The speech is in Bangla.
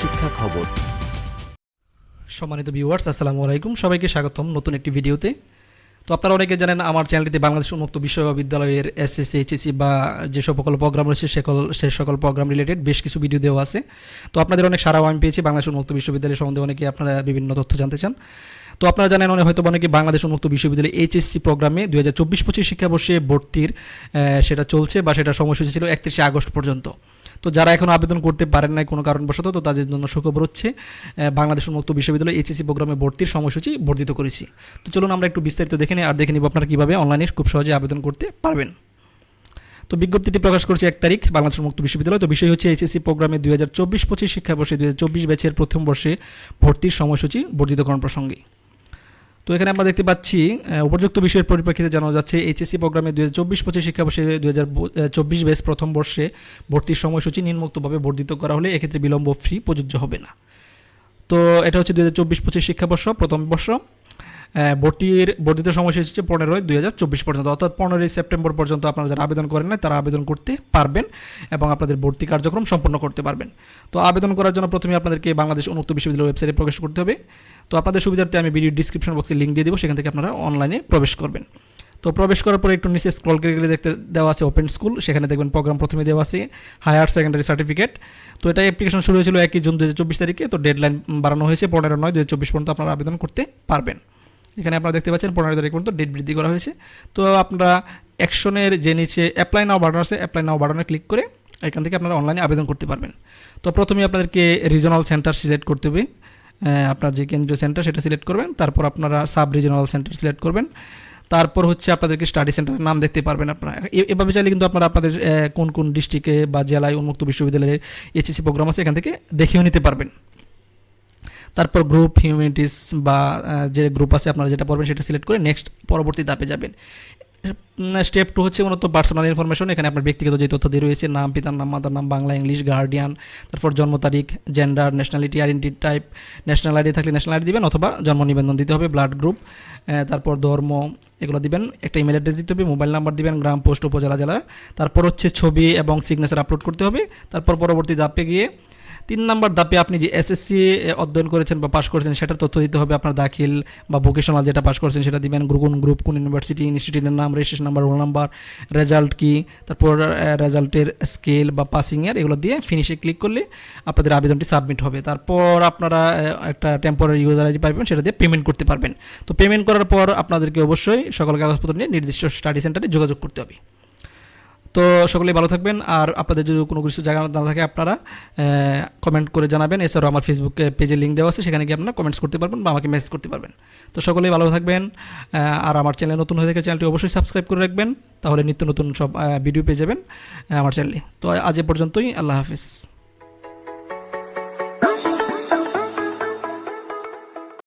শিক্ষা খবর। সম্মানিত ভিউয়ার্স আসসালামু আলাইকুম। সবাইকে স্বাগতম নতুন একটি ভিডিওতে। তো আপনারা অনেকে জানেন আমার চ্যানেলটিতে বাংলাদেশ উন্মুক্ত বিশ্ববিদ্যালয়ের এসএসসি, এইচএসসি বা যে সকল প্রোগ্রাম রয়েছে সকল সে সকল প্রোগ্রাম রিলেটেড বেশ কিছু ভিডিও দেওয়া আছে। তো আপনাদের অনেক সারাও আমি পেয়েছি বাংলাদেশ উন্মুক্ত বিশ্ববিদ্যালয়ের সম্বন্ধে অনেকে আপনারা বিভিন্ন তথ্য জানতে চান। তো আপনারা জানেন অনেক হয়তো অনেকে বাংলাদেশ উন্মুক্ত বিশ্ববিদ্যালয় এইচএসসি প্রোগ্রামে দু হাজার চব্বিশ পঁচিশ শিক্ষাবর্ষে ভর্তির সেটা চলছে বা সেটা সময়সূচি ছিল একত্রিশে আগস্ট পর্যন্ত। তো যারা এখন আবেদন করতে পারেন নাই কোনো কারণবশত, তো তাদের জন্য সুখবর হচ্ছে বাংলাদেশ উন্মুক্ত বিশ্ববিদ্যালয় এইচএসসি প্রোগ্রামে ভর্তির সময়সূচি বর্ধিত করেছি। তো চলুন আমরা একটু বিস্তারিত দেখে নিই, আর দেখে নিব আপনারা কীভাবে অনলাইনে খুব সহজে আবেদন করতে পারবেন। তো বিজ্ঞপ্তিটি প্রকাশ করেছে এক তারিখ, বাংলাদেশ মুক্ত বিশ্ববিদ্যালয়। তো বিষয় হচ্ছে এইচএসসি প্রোগ্রামে দুই হাজার চব্বিশ পঁচিশ শিক্ষাবর্ষে, দুই হাজার চব্বিশ ব্যাচের প্রথম বর্ষে ভর্তির সময়সূচি বর্ধিতকরণ প্রসঙ্গে। তো এখানে আমরা দেখতে পাচ্ছি উপযুক্ত বিষয়ের পরিপ্রেক্ষিতে জানা যাচ্ছে এইচএসসি প্রোগ্রামে দুই হাজার চব্বিশ পঁচিশ শিক্ষাবর্ষে দুই হাজার চব্বিশ বেস প্রথম বর্ষে ভর্তির সময়সূচি নিম্নোক্তভাবে বর্ধিত করা হলে এক্ষেত্রে বিলম্ব ফ্রি প্রযোজ্য হবে না। তো এটা হচ্ছে দুই হাজার চব্বিশ পঁচিশ শিক্ষাবর্ষ, প্রথম বর্ষ। ভর্তির বর্ধিত সময়সূচি হচ্ছে পনেরোই দুই হাজার চব্বিশ পর্যন্ত। অর্থাৎ পনেরোই সেপ্টেম্বর পর্যন্ত আপনারা যারা আবেদন করেন না তারা আবেদন করতে পারবেন এবং আপনাদের ভর্তি কার্যক্রম সম্পন্ন করতে পারবেন। তো আবেদন করার জন্য প্রথমে আপনাদেরকে বাংলাদেশ উন্মুক্ত বিশ্ববিদ্যালয় ওয়েবসাইটে প্রবেশ করতে হবে। তো আপনাদের সুবিধার্থে আমি ভিডিও ডিসক্রিপশন বক্সে লিঙ্ক দিয়ে দেবো, সেখান থেকে আপনারা অনলাইনে প্রবেশ করবেন। তো প্রবেশ করার পরে একটু নিচে স্ক্রল করে গেলে দেখতে, দেওয়া আছে ওপেন স্কুল সেখানে দেখবেন প্রোগ্রাম প্রথমে দেওয়া আছে হায়ার সেকেন্ডারি সার্টিফিকেট তো এটা অ্যাপ্লিকেশন শুরু হয়েছিল একই জুন দুহাজার চব্বিশ তারিখে, তো ডেডলাইন বাড়ানো হয়েছে পনেরো নয় দু পর্যন্ত আপনারা আবেদন করতে পারবেন। এখানে আপনারা দেখতে পাচ্ছেন পনেরো তারিখ পর্যন্ত ডেট বৃদ্ধি করা হয়েছে। তো আপনারা অ্যাকশনের যে নিচে অ্যাপ্লাই নাও বাটন আছে অ্যাপ্লাই নাও বাটনে ক্লিক করে এখান থেকে আপনারা অনলাইনে আবেদন করতে পারবেন। তো প্রথমে আপনাদেরকে রিজনাল সেন্টার সিলেক্ট করতে হবে। আপনার যে কেন্দ্রীয় সেন্টার সেটা সিলেক্ট করবেন, তারপর আপনারা সাব রিজনাল সেন্টার সিলেক্ট করবেন। তারপর হচ্ছে আপনাদেরকে স্টাডি সেন্টারের নাম দেখতে পারবেন আপনারা। এভাবে চাইলে কিন্তু আপনারা আপনাদের কোন কোন ডিস্ট্রিক্টে বা জেলায় উন্মুক্ত বিশ্ববিদ্যালয়ের এইচএসসি প্রোগ্রাম আছে এখান থেকে দেখেও নিতে পারবেন। তারপর গ্রুপ হিউম্যানিটিস বা যে গ্রুপ আছে আপনারা যেটা পড়বেন সেটা সিলেক্ট করে নেক্সট পরবর্তী ধাপে যাবেন। স্টেপ টু হচ্ছে মূলত পার্সোনাল ইনফরমেশন এখানে আপনার ব্যক্তিগত যে তথ্য দিয়ে রয়েছে, নাম, পিতার নাম মাতার নাম, বাংলা ইংলিশ গার্ডিয়ান তারপর জন্ম তারিখ gender nationality identity type national ID থাকলে ন্যাশনাল আইডি দিবেন অথবা জন্ম নিবন্ধন দিতে হবে ব্লাড গ্রুপ তারপর ধর্ম, এগুলো দিবেন। একটা ইমেল অ্যাড্রেস দিতে হবে মোবাইল নাম্বার দিবেন, গ্রাম পোস্ট উপজেলা, জেলা। তারপর হচ্ছে ছবি এবং সিগনেচার আপলোড করতে হবে। তারপর পরবর্তী ধাপে গিয়ে তিন নম্বর ধাপে আপনি যে এসএসসি অধ্যয়ন করেছেন বা পাশ করেছেন, সেটার তথ্য দিতে হবে আপনার দাখিল বা ভোকেশনাল যেটা পাশ করেছেন, সেটা দিবেন। কোন গ্রুপ কোন ইউনিভার্সিটি ইনস্টিটিউটের নাম registration number roll number result কি, তারপর রেজাল্টের স্কেল বা পাসিং ইয়ার এগুলো দিয়ে ফিনিশে ক্লিক করলে আপনাদের আবেদনটি সাবমিট হবে। তারপর আপনারা একটা টেম্পোরারি ইউজার আইডি পাবেন, সেটা দিয়ে পেমেন্ট করতে পারবেন। তো পেমেন্ট করার পর আপনাদেরকে অবশ্যই সকল কাগজপত্র নিয়ে নির্দিষ্ট স্টাডি সেন্টারে যোগাযোগ করতে হবে। তো সকলেই ভালো থাকবেন। আর আপনাদের যদি কোনো কিছু জায়গা না থাকে আপনারা কমেন্ট করে জানাবেন। এছাড়াও আমার ফেসবুক পেজে লিঙ্ক দেওয়া আছে, সেখানে গিয়ে আপনারা কমেন্টস করতে পারবেন বা আমাকে মেসেজ করতে পারবেন। তো সকলেই ভালো থাকবেন আর আমার চ্যানেল নতুন হয়ে থাকে চ্যানেলটি অবশ্যই সাবস্ক্রাইব করে রাখবেন, তাহলে নিত্য নতুন সব ভিডিও পেয়ে যাবেন আমার চ্যানেলে তো আজ এ পর্যন্তই, আল্লাহ হাফিজ।